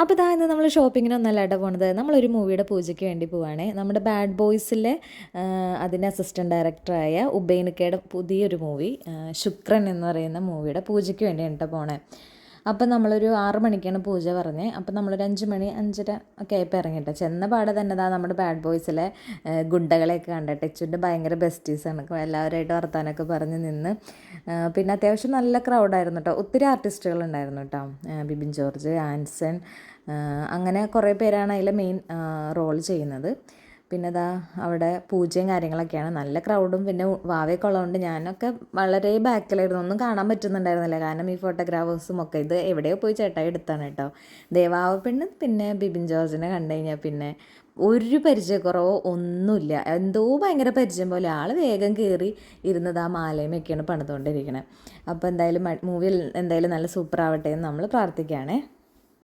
അപ്പോൾ ഇതാ ഇന്ന് നമ്മൾ ഷോപ്പിങ്ങിനൊന്നല്ല ഇട പോണത്. നമ്മളൊരു മൂവിയുടെ പൂജയ്ക്ക് വേണ്ടി പോവാണ്. നമ്മുടെ ബാഡ് ബോയ്സിലെ അതിന്റെ അസിസ്റ്റന്റ് ഡയറക്ടറായ ഉബൈനിക്കയുടെ പുതിയൊരു മൂവി ശുക്രൻ എന്ന് പറയുന്ന മൂവിയുടെ പൂജയ്ക്ക് വേണ്ടിയാണ് കേട്ടോ പോണേ. അപ്പം നമ്മളൊരു ആറ് മണിക്കാണ് പൂജ പറഞ്ഞത് അപ്പം നമ്മളൊരു അഞ്ച് മണി അഞ്ചര ഒക്കെ ആയപ്പോൾ ഇറങ്ങിയിട്ട് ചെന്ന പാടെ തന്നെ ഇതാ നമ്മുടെ ബാഡ് ബോയ്സിലെ ഗുണ്ടകളെയൊക്കെ കണ്ടിട്ട്. എച്ചുന്റെ ഭയങ്കര ബെസ്റ്റീസാണ് എല്ലാവരുമായിട്ട് വർത്താനൊക്കെ പറഞ്ഞ് നിന്ന്. പിന്നെ അത്യാവശ്യം നല്ല ക്രൗഡായിരുന്നു കേട്ടോ ഒത്തിരി ആർട്ടിസ്റ്റുകൾ ഉണ്ടായിരുന്നു കേട്ടോ ബിബിൻ ജോർജ് ആൻസൺ അങ്ങനെ കുറേ പേരാണ് അതിൽ മെയിൻ റോൾ ചെയ്യുന്നത്. പിന്നെ ഇതാ അവിടെ പൂജയും കാര്യങ്ങളൊക്കെയാണ്. നല്ല ക്രൗഡും പിന്നെ വാവയൊക്കെ ഉള്ളതുകൊണ്ട് ഞാനൊക്കെ വളരെ ബാക്കിലായിരുന്നു ഒന്നും കാണാൻ പറ്റുന്നുണ്ടായിരുന്നില്ല. കാരണം ഈ ഫോട്ടോഗ്രാഫേഴ്സും ഒക്കെ ഇത് എവിടെയോ പോയി ചേട്ടായി എടുത്താണ് കേട്ടോ. ദേവാവ പെണ്ണ് പിന്നെ ബിബിൻ ജോർജിനെ കണ്ടു കഴിഞ്ഞാൽ പിന്നെ ഒരു പരിചയക്കുറവോ ഒന്നുമില്ല. എന്തോ ഭയങ്കര പരിചയം പോലെ. ആൾ വേഗം കയറി ഇരുന്നത് ആ മാലയുമൊക്കെയാണ് പണിതുകൊണ്ടിരിക്കുന്നത് അപ്പോൾ എന്തായാലും മൂവി എന്തായാലും നല്ല സൂപ്പർ ആവട്ടെ എന്ന് നമ്മൾ പ്രാർത്ഥിക്കുകയാണേ.